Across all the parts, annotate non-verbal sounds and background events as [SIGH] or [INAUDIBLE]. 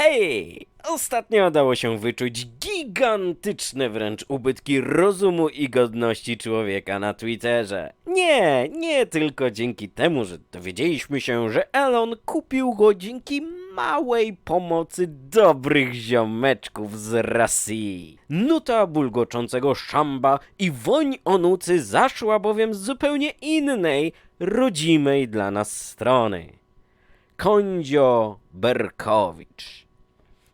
Hej! Ostatnio udało się wyczuć gigantyczne wręcz ubytki rozumu i godności człowieka na Twitterze. Nie, nie tylko dzięki temu, że dowiedzieliśmy się, że Elon kupił go dzięki małej pomocy dobrych ziomeczków z Rosji. Nuta bulgoczącego szamba i woń onucy zaszła bowiem z zupełnie innej, rodzimej dla nas strony. Kondzio Berkowicz.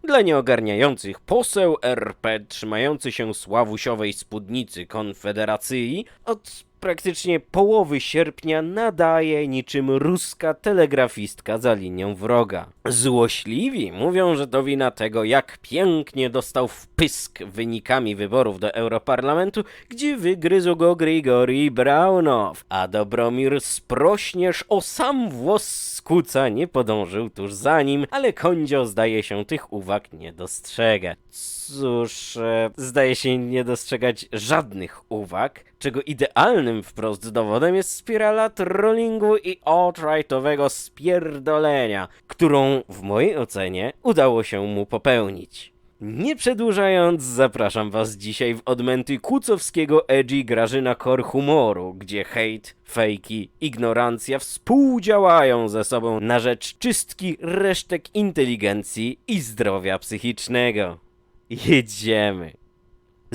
Dla nieogarniających poseł RP trzymający się sławusiowej spódnicy Konfederacji od praktycznie połowy sierpnia nadaje niczym ruska telegrafistka za linią wroga. Złośliwi mówią, że to wina tego, jak pięknie dostał wpysk wynikami wyborów do Europarlamentu, gdzie wygryzł go Grigori Braunow, a Dobromir Sprośnierz o sam włos z kuca nie podążył tuż za nim, ale Kondzio zdaje się tych uwag nie dostrzega. Cóż, e, zdaje się nie dostrzegać żadnych uwag, czego idealnym wprost dowodem jest spirala trollingu i alt-rightowego spierdolenia, którą w mojej ocenie udało się mu popełnić. Nie przedłużając, zapraszam was dzisiaj w odmęty kucowskiego edgy Grażyna Kor humoru, gdzie hejt, fejki, ignorancja współdziałają ze sobą na rzecz czystki resztek inteligencji i zdrowia psychicznego. Jedziemy.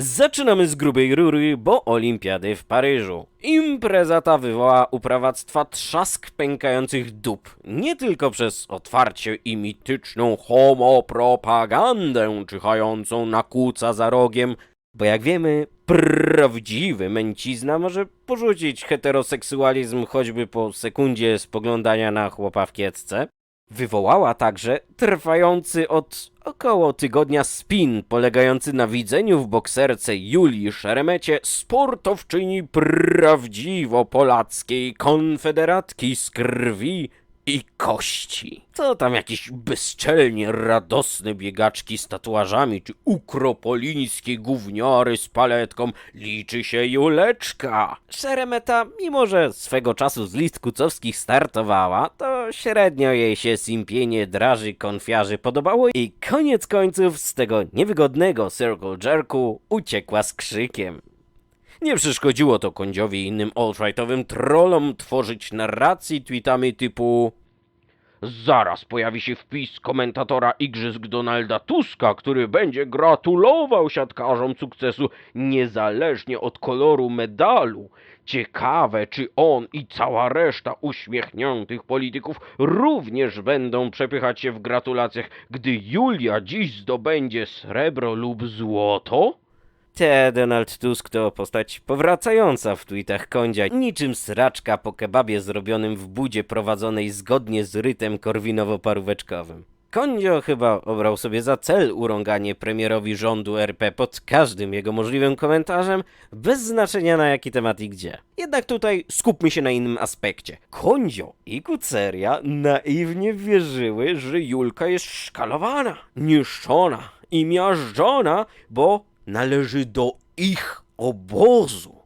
Zaczynamy z grubej rury, bo olimpiady w Paryżu. Impreza ta wywoła u prawactwa trzask pękających dup. Nie tylko przez otwarcie i mityczną homopropagandę czyhającą na kuca za rogiem, bo jak wiemy, prawdziwy męcizna może porzucić heteroseksualizm choćby po sekundzie spoglądania na chłopa w kiecce. Wywołała także trwający od około tygodnia spin polegający na widzeniu w bokserce Julii Szeremecie sportowczyni prawdziwo polackiej konfederatki z krwi i kości. Co tam jakieś bezczelnie radosne biegaczki z tatuażami czy ukropolińskie gówniary z paletką liczy się Juleczka. Szeremeta, mimo że swego czasu z list kucowskich startowała, to średnio jej się simpienie draży konfiarzy podobało i koniec końców z tego niewygodnego circle jerku uciekła z krzykiem. Nie przeszkodziło to Kondziowi i innym alt-rightowym trollom tworzyć narracji tweetami typu Zaraz pojawi się wpis komentatora igrzysk Donalda Tuska, który będzie gratulował siatkarzom sukcesu niezależnie od koloru medalu. Ciekawe, czy on i cała reszta uśmiechniętych polityków również będą przepychać się w gratulacjach, gdy Julia dziś zdobędzie srebro lub złoto? Te Donald Tusk to postać powracająca w tweetach Kondzia, niczym sraczka po kebabie zrobionym w budzie prowadzonej zgodnie z rytem korwinowo-paróweczkowym. Kondzio chyba obrał sobie za cel urąganie premierowi rządu RP pod każdym jego możliwym komentarzem, bez znaczenia na jaki temat i gdzie. Jednak tutaj skupmy się na innym aspekcie. Kondzio i Kuceria naiwnie wierzyły, że Julka jest szkalowana, niszczona i miażdżona, bo należy do ich obozu.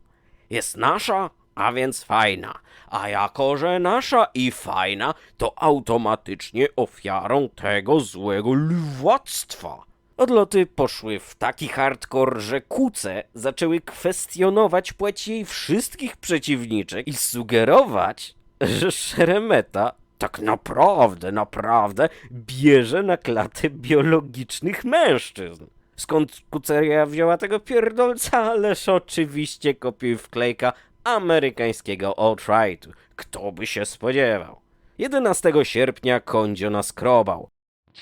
Jest nasza, a więc fajna. A jako, że nasza i fajna, to automatycznie ofiarą tego złego lwactwa. Odloty poszły w taki hardcore, że kuce zaczęły kwestionować płeć jej wszystkich przeciwniczek i sugerować, że Szeremeta tak naprawdę, naprawdę bierze na klatę biologicznych mężczyzn. Skąd kuceria wzięła tego pierdolca? Ależ oczywiście kopiuj wklejka amerykańskiego alt-rightu. Kto by się spodziewał? 11 sierpnia Kondzio naskrobał.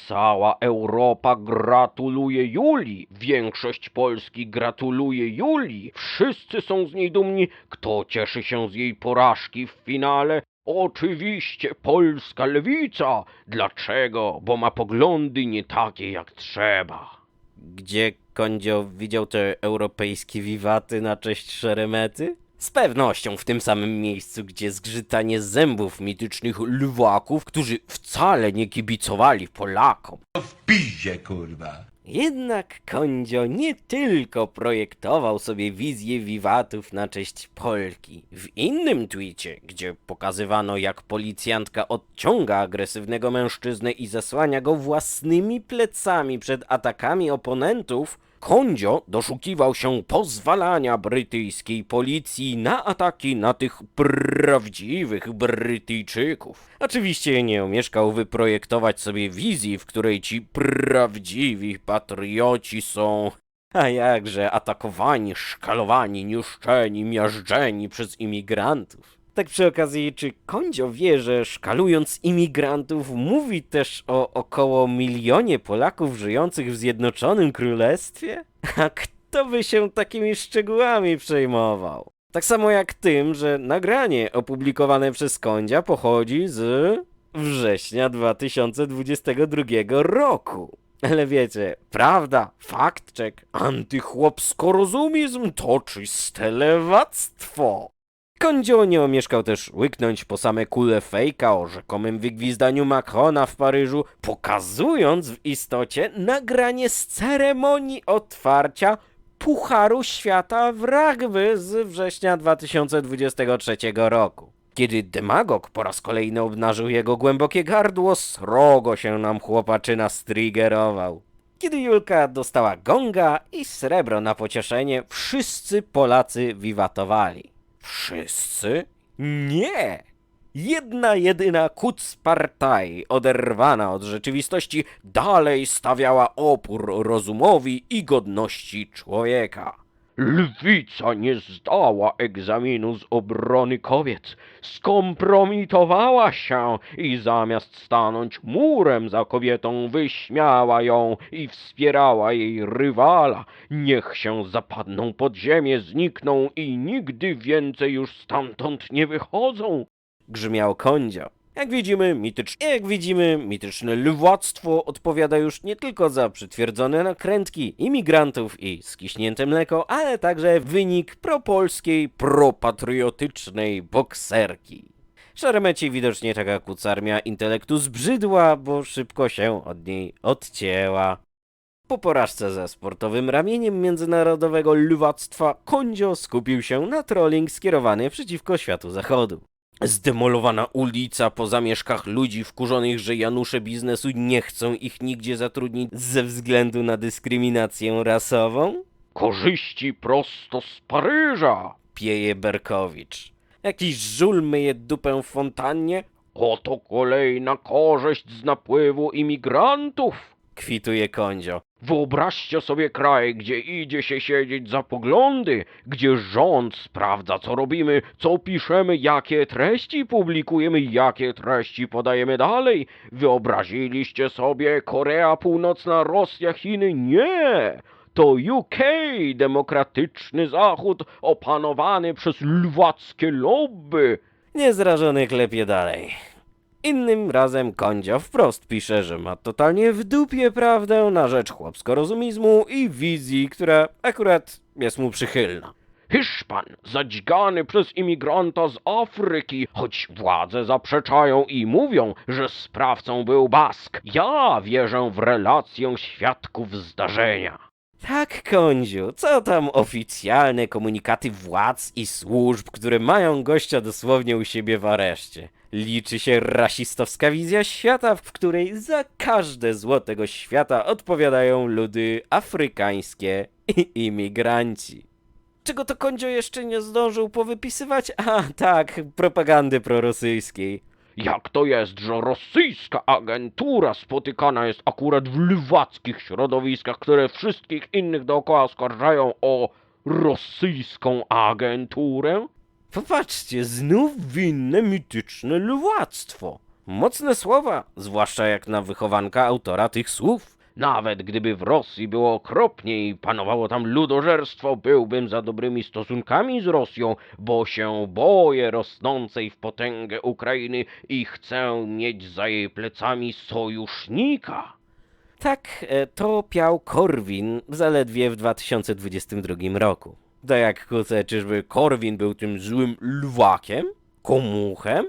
Cała Europa gratuluje Julii, większość Polski gratuluje Julii, wszyscy są z niej dumni. Kto cieszy się z jej porażki w finale? Oczywiście polska lewica. Dlaczego? Bo ma poglądy nie takie jak trzeba. Gdzie Kondzio widział te europejskie wiwaty na cześć Szeremety? Z pewnością w tym samym miejscu, gdzie zgrzytanie zębów mitycznych lwaków, którzy wcale nie kibicowali Polakom. w piździe, kurwa. Jednak Kondzio nie tylko projektował sobie wizję wiwatów na cześć Polki. W innym twicie, gdzie pokazywano jak policjantka odciąga agresywnego mężczyznę i zasłania go własnymi plecami przed atakami oponentów, Kondzio doszukiwał się pozwalania brytyjskiej policji na ataki na tych prawdziwych Brytyjczyków. Oczywiście nie omieszkał wyprojektować sobie wizji, w której ci prawdziwi patrioci są a jakże atakowani, szkalowani, niszczeni, miażdżeni przez imigrantów. Tak przy okazji, czy Kondzio wie, że szkalując imigrantów mówi też o około milionie Polaków żyjących w Zjednoczonym Królestwie? A kto by się takimi szczegółami przejmował? Tak samo jak tym, że nagranie opublikowane przez Kondzia pochodzi z września 2022 roku. Ale wiecie, prawda, fakt check, antychłopsko-rozumizm to czyste lewactwo. Kondzio nie omieszkał też łyknąć po same kule fejka o rzekomym wygwizdaniu Macrona w Paryżu, pokazując w istocie nagranie z ceremonii otwarcia Pucharu Świata w rugby z września 2023 roku. Kiedy demagog po raz kolejny obnażył jego głębokie gardło, srogo się nam chłopaczyna striggerował. Kiedy Julka dostała gonga i srebro na pocieszenie, wszyscy Polacy wiwatowali. Wszyscy? Nie! Jedna jedyna Kucpartaj, oderwana od rzeczywistości, dalej stawiała opór rozumowi i godności człowieka. Lwica nie zdała egzaminu z obrony kobiet, skompromitowała się i zamiast stanąć murem za kobietą, wyśmiała ją i wspierała jej rywala. Niech się zapadną pod ziemię, znikną i nigdy więcej już stamtąd nie wychodzą. Grzmiał kondzio. Jak widzimy, mitycz... Jak widzimy, mityczne lwactwo odpowiada już nie tylko za przytwierdzone nakrętki imigrantów i skiśnięte mleko, ale także wynik propolskiej, propatriotycznej bokserki. Szarmeci widocznie taka kucarmia intelektu zbrzydła, bo szybko się od niej odcięła. Po porażce ze sportowym ramieniem międzynarodowego lwactwa, Kondzio skupił się na trolling skierowany przeciwko światu zachodu. Zdemolowana ulica po zamieszkach ludzi wkurzonych, że Janusze biznesu nie chcą ich nigdzie zatrudnić ze względu na dyskryminację rasową? Korzyści prosto z Paryża, pieje Berkowicz. Jakiś żul myje dupę w fontannie? Oto kolejna korzyść z napływu imigrantów, kwituje Kondzio. Wyobraźcie sobie kraj, gdzie idzie się siedzieć za poglądy, gdzie rząd sprawdza, co robimy, co piszemy, jakie treści publikujemy, jakie treści podajemy dalej. Wyobraziliście sobie Korea Północna, Rosja, Chiny? Nie! To UK, demokratyczny Zachód, opanowany przez lwackie lobby. Niezrażony klepie dalej. Innym razem Kondzio wprost pisze, że ma totalnie w dupie prawdę na rzecz chłopsko-rozumizmu i wizji, która akurat jest mu przychylna. Hiszpan, zadźgany przez imigranta z Afryki, choć władze zaprzeczają i mówią, że sprawcą był Bask. Ja wierzę w relację świadków zdarzenia. Tak, Kondziu, co tam oficjalne komunikaty władz i służb, które mają gościa dosłownie u siebie w areszcie. Liczy się rasistowska wizja świata, w której za każde zło tego świata odpowiadają ludy afrykańskie i imigranci. Czego to Kondzio jeszcze nie zdążył powypisywać? A tak, propagandy prorosyjskiej. Jak to jest, że rosyjska agentura spotykana jest akurat w lwackich środowiskach, które wszystkich innych dookoła oskarżają o rosyjską agenturę? Popatrzcie, znów winne mityczne lwactwo. Mocne słowa, zwłaszcza jak na wychowanka autora tych słów. Nawet gdyby w Rosji było okropnie i panowało tam ludożerstwo, byłbym za dobrymi stosunkami z Rosją, bo się boję rosnącej w potęgę Ukrainy i chcę mieć za jej plecami sojusznika. Tak, e, to piał Korwin zaledwie w 2022 roku. To jak kuce, czyżby Korwin był tym złym lwakiem? Komuchem?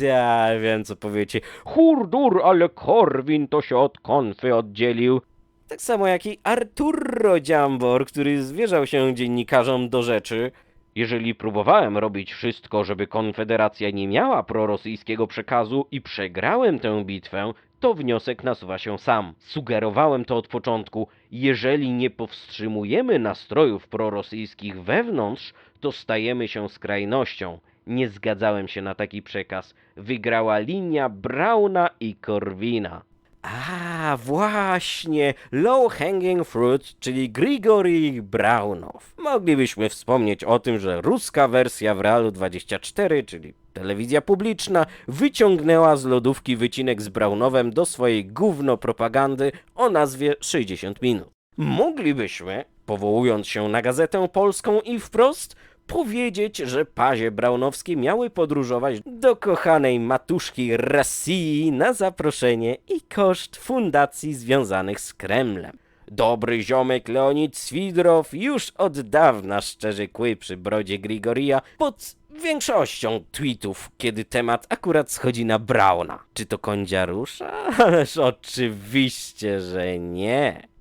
Ja wiem co powiecie. Hurdur, ale Korwin to się od konfy oddzielił. Tak samo jak i Arturo Dziambor, który zwierzał się dziennikarzom do rzeczy. Jeżeli próbowałem robić wszystko, żeby Konfederacja nie miała prorosyjskiego przekazu i przegrałem tę bitwę, to wniosek nasuwa się sam. Sugerowałem to od początku. Jeżeli nie powstrzymujemy nastrojów prorosyjskich wewnątrz, to stajemy się skrajnością. Nie zgadzałem się na taki przekaz. Wygrała linia Brauna i Korwina. A, właśnie, low hanging fruit, czyli Grigori Braunow. Moglibyśmy wspomnieć o tym, że ruska wersja w Realu 24, czyli telewizja publiczna, wyciągnęła z lodówki wycinek z Braunowem do swojej gówno propagandy o nazwie 60 minut. Moglibyśmy, powołując się na gazetę polską i wprost, powiedzieć, że pazie braunowskie miały podróżować do kochanej matuszki Rosji na zaproszenie i koszt fundacji związanych z Kremlem. Dobry ziomek Leonid Swidrow już od dawna szczerzy kły przy brodzie Grigoria pod większością tweetów, kiedy temat akurat schodzi na Brauna. Czy to kądzia rusza? [LAUGHS] Ależ oczywiście, że nie.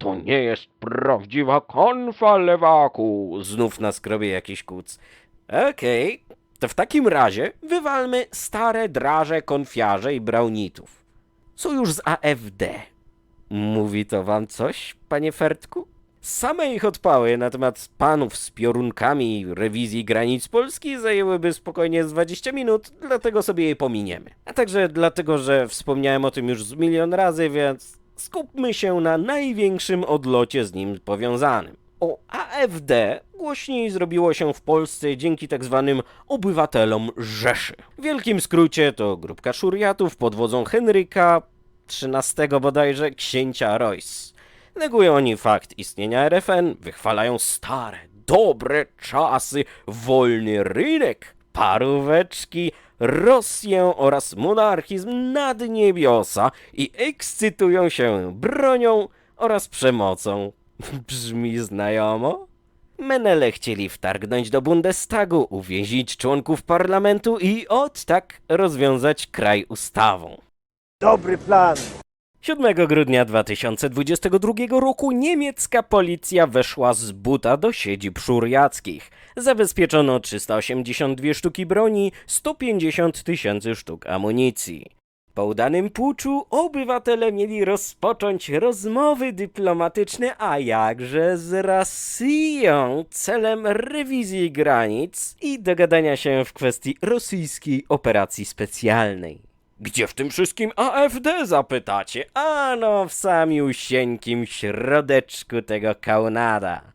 To nie jest prawdziwa konfa, lewaku! Znów na skrobie jakiś kuc. Okej, to w takim razie wywalmy stare draże konfiarze i braunitów. Są już z AFD. Mówi to wam coś, panie Fertku? Same ich odpały na temat panów z piorunkami rewizji granic Polski zajęłyby spokojnie z 20 minut, dlatego sobie je pominiemy. A także dlatego, że wspomniałem o tym już z milion razy, więc skupmy się na największym odlocie z nim powiązanym. O AfD głośniej zrobiło się w Polsce dzięki tak zwanym obywatelom Rzeszy. W wielkim skrócie to grupka szuriatów pod wodzą Henryka XIII bodajże księcia Royce. Negują oni fakt istnienia RFN, wychwalają stare, dobre czasy, wolny rynek, paróweczki, Rosję oraz monarchizm nad niebiosa i ekscytują się bronią oraz przemocą. [LAUGHS] Brzmi znajomo? Menele chcieli wtargnąć do Bundestagu, uwięzić członków parlamentu i od tak rozwiązać kraj ustawą. Dobry plan. 7 grudnia 2022 roku niemiecka policja weszła z buta do siedzib szuriackich. Zabezpieczono 382 sztuki broni, 150 tysięcy sztuk amunicji. Po udanym puczu obywatele mieli rozpocząć rozmowy dyplomatyczne, a jakże z Rosją, celem rewizji granic i dogadania się w kwestii rosyjskiej operacji specjalnej. Gdzie w tym wszystkim AfD zapytacie? Ano w samiusieńkim środeczku tego kaunada.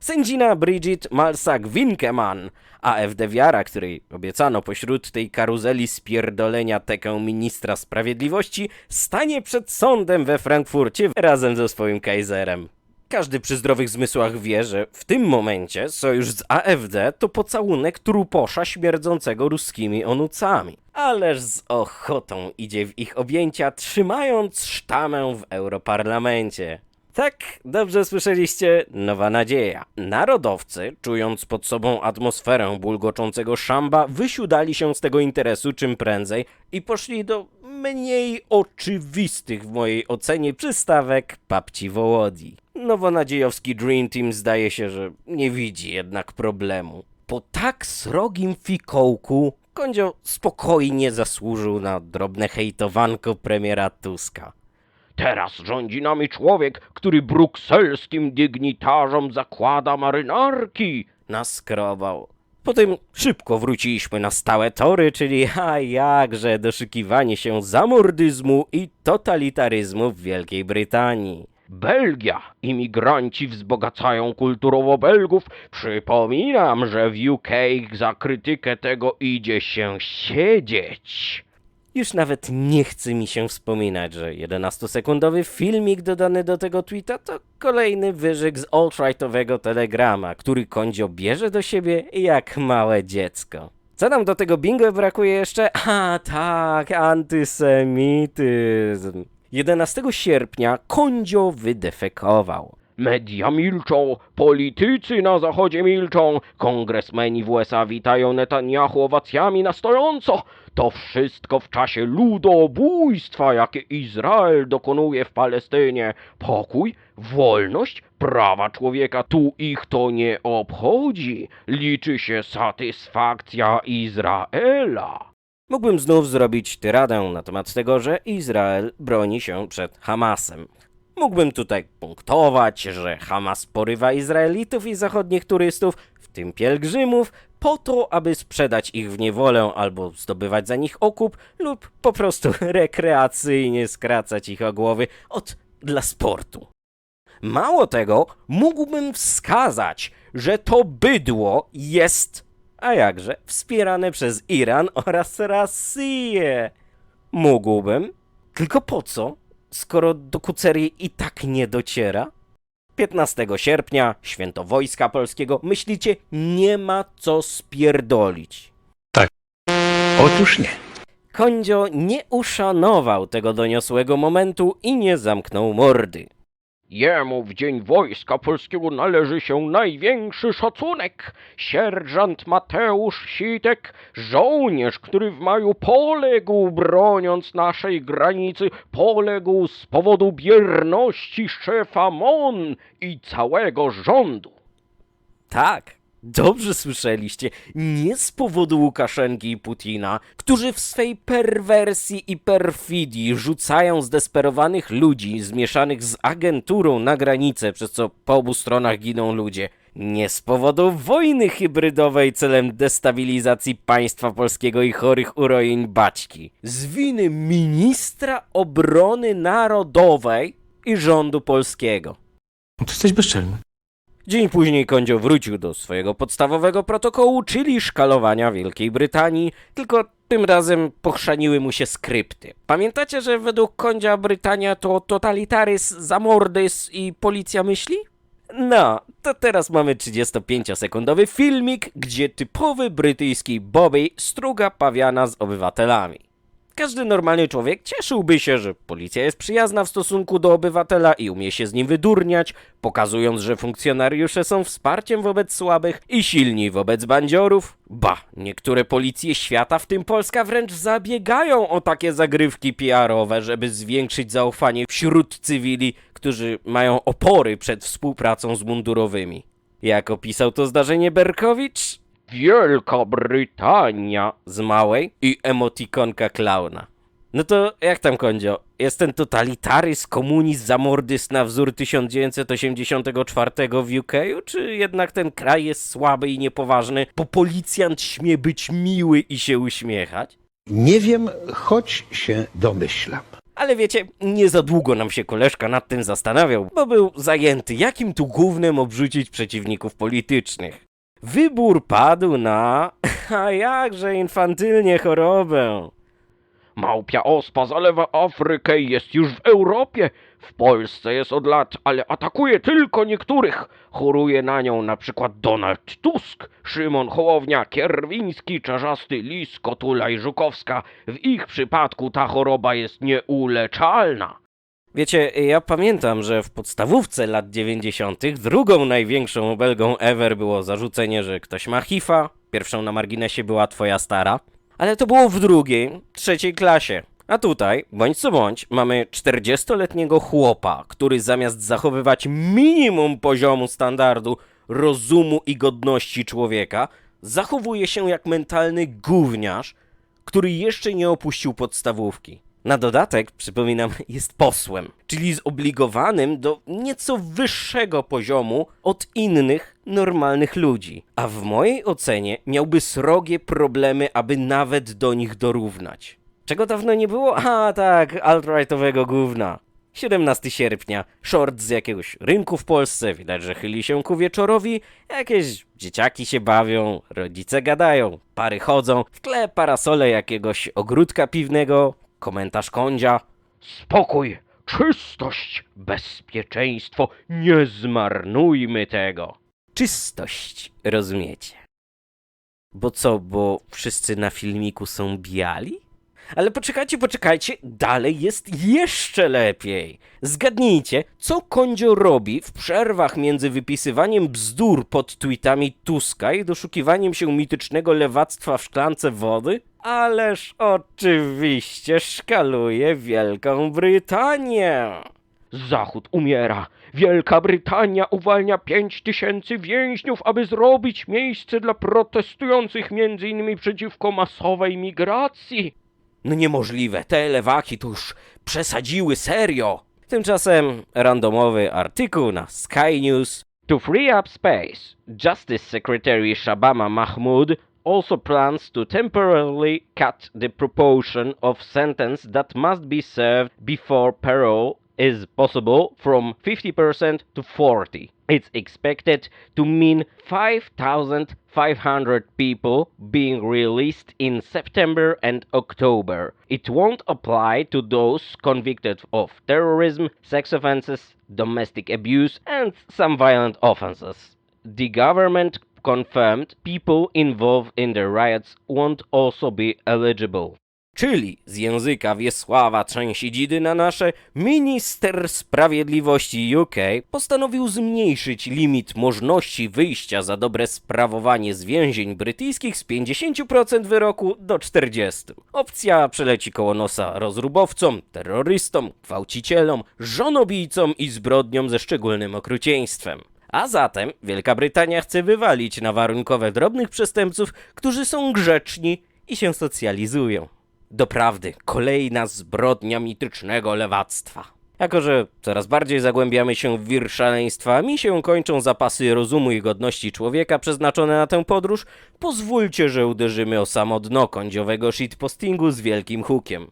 Sędzina Bridget Malsak-Winkeman, AfD wiara, której obiecano pośród tej karuzeli spierdolenia tekę ministra sprawiedliwości, stanie przed sądem we Frankfurcie razem ze swoim kajzerem. Każdy przy zdrowych zmysłach wie, że w tym momencie sojusz z AfD to pocałunek truposza śmierdzącego ruskimi onucami. Ależ z ochotą idzie w ich objęcia, trzymając sztamę w Europarlamencie. Tak, dobrze słyszeliście, nowa nadzieja. Narodowcy, czując pod sobą atmosferę bulgoczącego szamba, wysiudali się z tego interesu czym prędzej i poszli do mniej oczywistych w mojej ocenie przystawek papci Wołodzi. Nowonadziejowski Dream Team zdaje się, że nie widzi jednak problemu. Po tak srogim fikołku Kondzio spokojnie zasłużył na drobne hejtowanko premiera Tuska. Teraz rządzi nami człowiek, który brukselskim dygnitarzom zakłada marynarki, naskrobał. Potem szybko wróciliśmy na stałe tory, czyli a jakże doszukiwanie się zamordyzmu i totalitaryzmu w Wielkiej Brytanii. Belgia. Imigranci wzbogacają kulturowo Belgów. Przypominam, że w UK za krytykę tego idzie się siedzieć. Już nawet nie chce mi się wspominać, że 11-sekundowy filmik dodany do tego tweeta to kolejny wyżyk z alt-rightowego telegrama, który Kondzio bierze do siebie jak małe dziecko. Co nam do tego bingo brakuje jeszcze? A tak, antysemityzm. 11 sierpnia Kondzio wydefekował. Media milczą, politycy na zachodzie milczą, kongresmeni w USA witają Netanyahu owacjami na stojąco. To wszystko w czasie ludobójstwa, jakie Izrael dokonuje w Palestynie. Pokój, wolność, prawa człowieka, tu ich to nie obchodzi. Liczy się satysfakcja Izraela. Mógłbym znów zrobić tyradę na temat tego, że Izrael broni się przed Hamasem. Mógłbym tutaj punktować, że Hamas porywa Izraelitów i zachodnich turystów, w tym pielgrzymów, po to, aby sprzedać ich w niewolę albo zdobywać za nich okup, lub po prostu [LAUGHS] rekreacyjnie skracać ich o głowy od dla sportu. Mało tego, mógłbym wskazać, że to bydło jest, a jakże, wspierane przez Iran oraz Rosję. Mógłbym, tylko po co, skoro do Kucerii i tak nie dociera? 15 sierpnia, święto Wojska Polskiego, myślicie, nie ma co spierdolić. Otóż nie. Kondzio nie uszanował tego doniosłego momentu i nie zamknął mordy. Jemu w Dzień Wojska Polskiego należy się największy szacunek. Sierżant Mateusz Sitek, żołnierz, który w maju poległ broniąc naszej granicy, poległ z powodu bierności szefa MON i całego rządu. Tak, dobrze słyszeliście. Nie z powodu Łukaszenki i Putina, którzy w swej perwersji i perfidii rzucają zdesperowanych ludzi zmieszanych z agenturą na granicę, przez co po obu stronach giną ludzie. Nie z powodu wojny hybrydowej celem destabilizacji państwa polskiego i chorych urojeń baćki. Z winy ministra obrony narodowej i rządu polskiego. To jesteś bezczelny. Dzień później Kondzio wrócił do swojego podstawowego protokołu, czyli szkalowania Wielkiej Brytanii, tylko tym razem pochrzaniły mu się skrypty. Pamiętacie, że według Kondzia Brytania to totalitaryzm, zamordys i policja myśli? No, to teraz mamy 35-sekundowy filmik, gdzie typowy brytyjski Bobby struga pawiana z obywatelami. Każdy normalny człowiek cieszyłby się, że policja jest przyjazna w stosunku do obywatela i umie się z nim wydurniać, pokazując, że funkcjonariusze są wsparciem wobec słabych i silni wobec bandziorów. Ba, niektóre policje świata, w tym Polska, wręcz zabiegają o takie zagrywki PR-owe, żeby zwiększyć zaufanie wśród cywili, którzy mają opory przed współpracą z mundurowymi. Jak opisał to zdarzenie Berkowicz? Wielka Brytania. z małej i emotikonka klauna. No to jak tam, Kondzio? Jest ten totalitaryzm, komunizm, zamordyst na wzór 1984 w UK, czy jednak ten kraj jest słaby i niepoważny, bo policjant śmie być miły i się uśmiechać? Nie wiem, choć się domyślam. Ale wiecie, nie za długo nam się koleżka nad tym zastanawiał, bo był zajęty, jakim tu głównym obrzucić przeciwników politycznych. Wybór padł na, [LAUGHS] a jakże infantylnie chorobę. Małpia ospa zalewa Afrykę i jest już w Europie. W Polsce jest od lat, ale atakuje tylko niektórych. Choruje na nią na przykład Donald Tusk, Szymon Hołownia, Kierwiński, Czarzasty, Lis, Kotula i Żukowska. W ich przypadku ta choroba jest nieuleczalna. Wiecie, ja pamiętam, że w podstawówce lat 90. drugą największą obelgą ever było zarzucenie, że ktoś ma hifa. Pierwszą na marginesie była twoja stara. Ale to było w drugiej, trzeciej klasie. A tutaj, bądź co bądź, mamy 40-letniego chłopa, który zamiast zachowywać minimum poziomu standardu rozumu i godności człowieka, zachowuje się jak mentalny gówniarz, który jeszcze nie opuścił podstawówki. Na dodatek, przypominam, [LAUGHS] jest posłem, czyli zobligowanym do nieco wyższego poziomu od innych normalnych ludzi. A w mojej ocenie miałby srogie problemy, aby nawet do nich dorównać. Czego dawno nie było? A tak, alt-rightowego gówna. 17 sierpnia, short z jakiegoś rynku w Polsce, widać, że chyli się ku wieczorowi, jakieś dzieciaki się bawią, rodzice gadają, pary chodzą, w tle parasole jakiegoś ogródka piwnego, komentarz kądzia. Spokój, czystość, bezpieczeństwo, nie zmarnujmy tego. Czystość, rozumiecie? Bo co, bo wszyscy na filmiku są biali? Ale poczekajcie, poczekajcie, dalej jest jeszcze lepiej. Zgadnijcie, co Kondzio robi w przerwach między wypisywaniem bzdur pod tweetami Tuska i doszukiwaniem się mitycznego lewactwa w szklance wody? Ależ oczywiście szkaluje Wielką Brytanię. Zachód umiera. Wielka Brytania uwalnia pięć tysięcy więźniów, aby zrobić miejsce dla protestujących między innymi przeciwko masowej migracji. No niemożliwe, te lewaki to już przesadziły serio. Tymczasem randomowy artykuł na Sky News To free up space, Justice Secretary Shabama Mahmood also plans to temporarily cut the proportion of sentence that must be served before parole is possible from 50% to 40. It's expected to mean 5,500 people being released in September and October. It won't apply to those convicted of terrorism, sex offenses, domestic abuse, and some violent offenses. The government confirmed people involved in the riots won't also be eligible. czyli z języka Wiesława Trzęsidzidy na nasze, minister sprawiedliwości UK postanowił zmniejszyć limit możliwości wyjścia za dobre sprawowanie z więzień brytyjskich z 50% wyroku do 40%. Opcja przeleci koło nosa rozrubowcom, terrorystom, gwałcicielom, żonobijcom i zbrodniom ze szczególnym okrucieństwem. A zatem Wielka Brytania chce wywalić na warunkowe drobnych przestępców, którzy są grzeczni i się socjalizują. Doprawdy, kolejna zbrodnia mitycznego lewactwa. Jako, że coraz bardziej zagłębiamy się w wir szaleństwa, mi się kończą zapasy rozumu i godności człowieka przeznaczone na tę podróż, pozwólcie, że uderzymy o samo dno kądziowego shitpostingu z wielkim hukiem.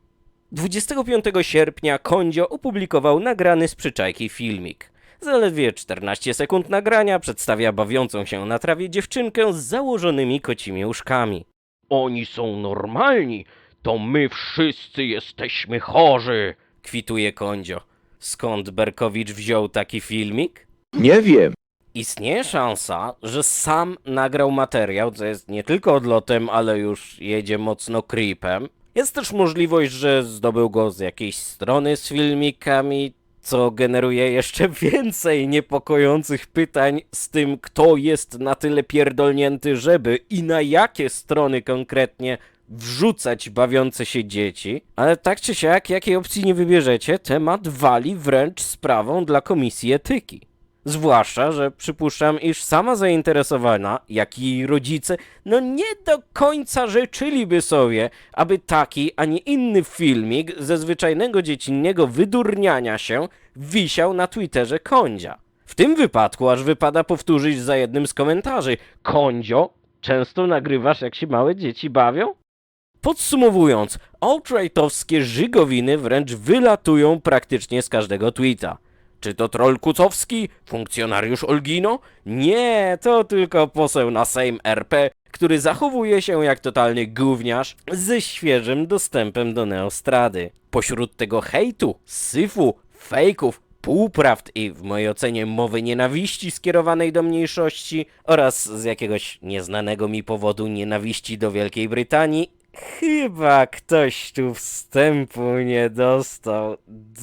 25 sierpnia Kondzio opublikował nagrany z przyczajki filmik. Zaledwie 14 sekund nagrania przedstawia bawiącą się na trawie dziewczynkę z założonymi kocimi uszkami. Oni są normalni, to my wszyscy jesteśmy chorzy. kwituje Kondzio. Skąd Berkowicz wziął taki filmik? Nie wiem. Istnieje szansa, że sam nagrał materiał, co jest nie tylko odlotem, ale już jedzie mocno creepem. Jest też możliwość, że zdobył go z jakiejś strony z filmikami, co generuje jeszcze [LAUGHS] więcej niepokojących pytań z tym, kto jest na tyle pierdolnięty, żeby i na jakie strony konkretnie wrzucać bawiące się dzieci. Ale tak czy siak, jakiej opcji nie wybierzecie, temat wali wręcz sprawą dla komisji etyki. Zwłaszcza, że przypuszczam, iż sama zainteresowana, jak i jej rodzice, no nie do końca życzyliby sobie, aby taki, a nie inny filmik ze zwyczajnego dziecinnego wydurniania się wisiał na Twitterze Kondzia. W tym wypadku aż wypada powtórzyć za jednym z komentarzy. Kondzio, często nagrywasz jak się małe dzieci bawią? Podsumowując, alt-rightowskie żygowiny wręcz wylatują praktycznie z każdego tweeta. Czy to troll Kucowski? Funkcjonariusz Olgino? Nie, to tylko poseł na Sejm RP, który zachowuje się jak totalny gówniarz ze świeżym dostępem do neostrady. Pośród tego hejtu, syfu, fejków, półprawd i w mojej ocenie mowy nienawiści skierowanej do mniejszości oraz z jakiegoś nieznanego mi powodu nienawiści do Wielkiej Brytanii, chyba ktoś tu wstępu nie dostał.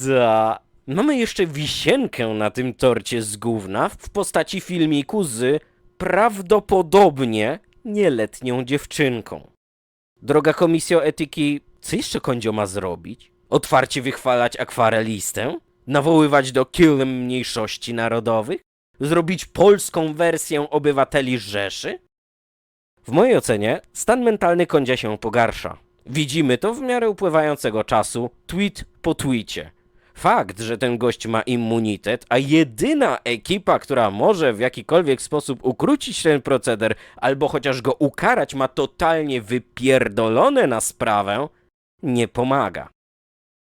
Da. Mamy jeszcze wisienkę na tym torcie z gówna w postaci filmiku z prawdopodobnie nieletnią dziewczynką. Droga komisjo etyki, co jeszcze Kondzio ma zrobić? Otwarcie wychwalać akwarelistę? Nawoływać do kill mniejszości narodowych? Zrobić polską wersję obywateli Rzeszy? W mojej ocenie stan mentalny Kondzia się pogarsza. Widzimy to w miarę upływającego czasu, tweet po tweetie. Fakt, że ten gość ma immunitet, a jedyna ekipa, która może w jakikolwiek sposób ukrócić ten proceder albo chociaż go ukarać, ma totalnie wypierdolone na sprawę, nie pomaga.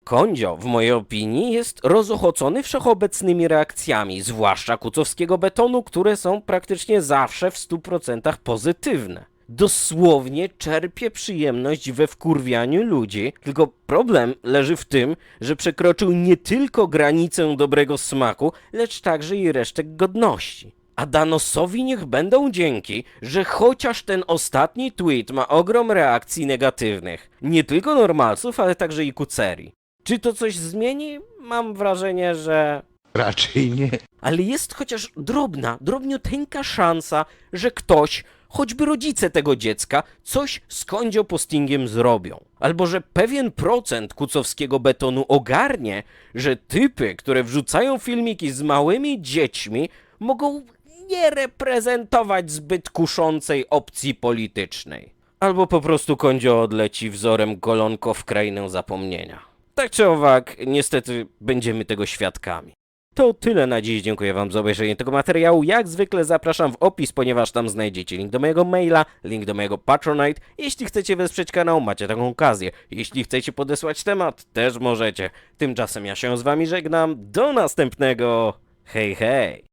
Kondzio, w mojej opinii, jest rozochocony wszechobecnymi reakcjami, zwłaszcza kucowskiego betonu, które są praktycznie zawsze w 100% pozytywne. Dosłownie czerpie przyjemność we wkurwianiu ludzi, tylko problem leży w tym, że przekroczył nie tylko granicę dobrego smaku, lecz także i resztek godności. A Danosowi niech będą dzięki, że chociaż ten ostatni tweet ma ogrom reakcji negatywnych. Nie tylko normalsów, ale także i kuceri. Czy to coś zmieni? Mam wrażenie, że Raczej nie. ale jest chociaż drobna, drobniuteńka szansa, że ktoś, choćby rodzice tego dziecka, coś z postingiem zrobią. Albo że pewien procent kucowskiego betonu ogarnie, że typy, które wrzucają filmiki z małymi dziećmi, mogą nie reprezentować zbyt kuszącej opcji politycznej. Albo po prostu kondzio odleci wzorem golonko w krainę zapomnienia. Tak czy owak, niestety będziemy tego świadkami. To tyle na dziś. Dziękuję Wam za obejrzenie tego materiału. Jak zwykle zapraszam w opis, ponieważ tam znajdziecie link do mojego maila, link do mojego Patronite. Jeśli chcecie wesprzeć kanał, macie taką okazję. Jeśli chcecie podesłać temat, też możecie. Tymczasem ja się z Wami żegnam. Do następnego. Hej, hej.